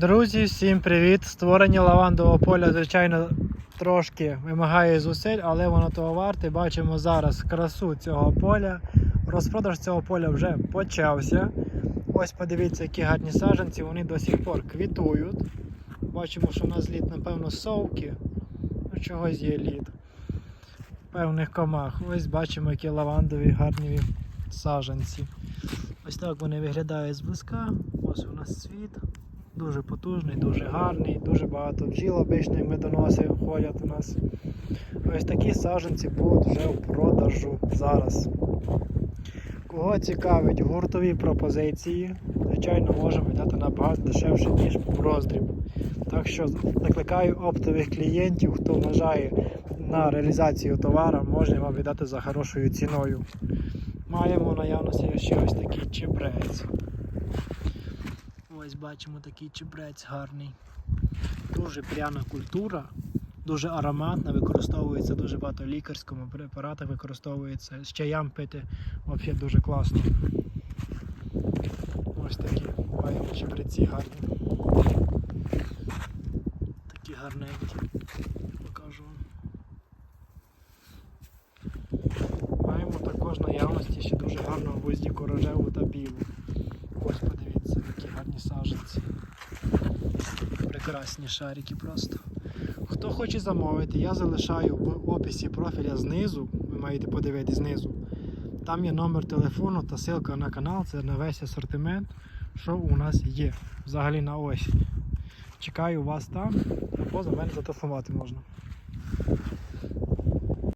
Друзі, всім привіт! Створення лавандового поля, звичайно, трошки вимагає зусиль, але воно того варте. Бачимо зараз красу цього поля. Розпродаж цього поля вже почався. Ось подивіться, які гарні саджанці, вони до сих пор квітують. Бачимо, що на зліт, напевно, совки. Ну, чогось є лід. Певних комах. Ось бачимо, які лавандові гарні саджанці. Ось так вони виглядають зблизька. Ось у нас світ. Дуже потужний, дуже гарний, дуже багато бджіл обичних медоноси ходять у нас. Ось такі саджанці будуть вже в продажу зараз. Кого цікавить гуртові пропозиції, звичайно, можемо дати набагато дешевше, ніж роздріб. Так що закликаю оптових клієнтів, хто вважає на реалізацію товару, можна вам віддати за хорошою ціною. Маємо наявності ще ось такий чебрець. Ось бачимо такий чебрець гарний. Дуже пряна культура, дуже ароматна, використовується дуже багато лікарському препаратах, використовується з чаям пити взагалі дуже класно. Ось такі маємо чебреці гарні. Такі гарненькі. Покажу вам. Маємо також наявності ще дуже гарну гвоздіку рожеву та білу. Гарні саженці. Прекрасні шарики просто. Хто хоче замовити, я залишаю в описі профіля знизу. Ви маєте подивитися знизу. Там є номер телефону та ссылка на канал, це на весь асортимент, що у нас є. Взагалі на осінь. Чекаю вас там, або за мене зателефонувати можна.